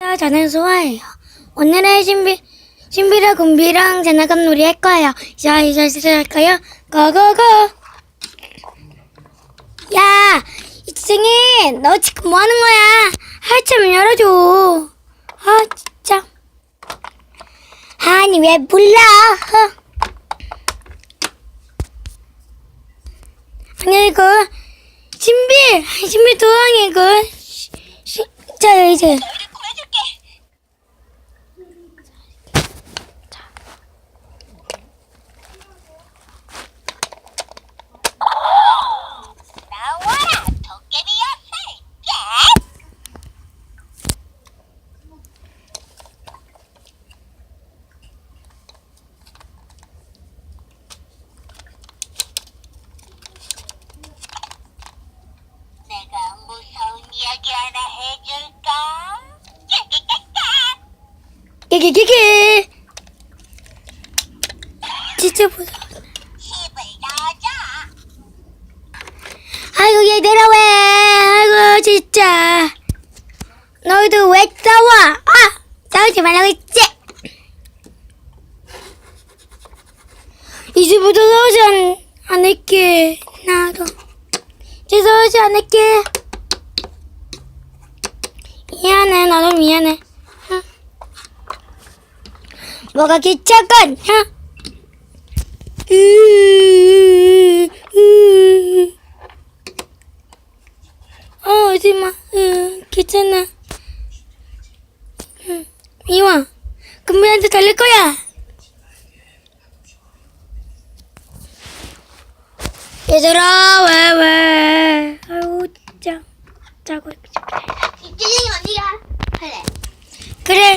자, 저는 소아예요. 오늘의 신비, 신비라 군비랑 장난감 놀이 할 거예요. 자, 이제 시작할까요? 고고고! 야! 이승희! 너 지금 뭐 하는 거야? 한참 열어줘. 아, 진짜. 아니, 왜 몰라? 어. 아니, 이거, 신비! 신비 도항이 이거. 자, 이제. 나와라 도깨비야 살게 내가 무서운 하나 해줄까? 깨깨깨깨 진짜 무서워 아이고 얘들아 왜 아이고 진짜. 너희들 왜 싸워? 아 싸우지 말라고 했지. 이제부터 싸우지 않, 않을게. 나도. 이제 싸우지 않을게 미안해. 뭐가 귀찮건. 어, 어디 마, 응, 괜찮아. 응, 이와, 금비한테 달릴 거야. 얘들아, 왜, 왜. 아이고, 진짜. 자고 있지.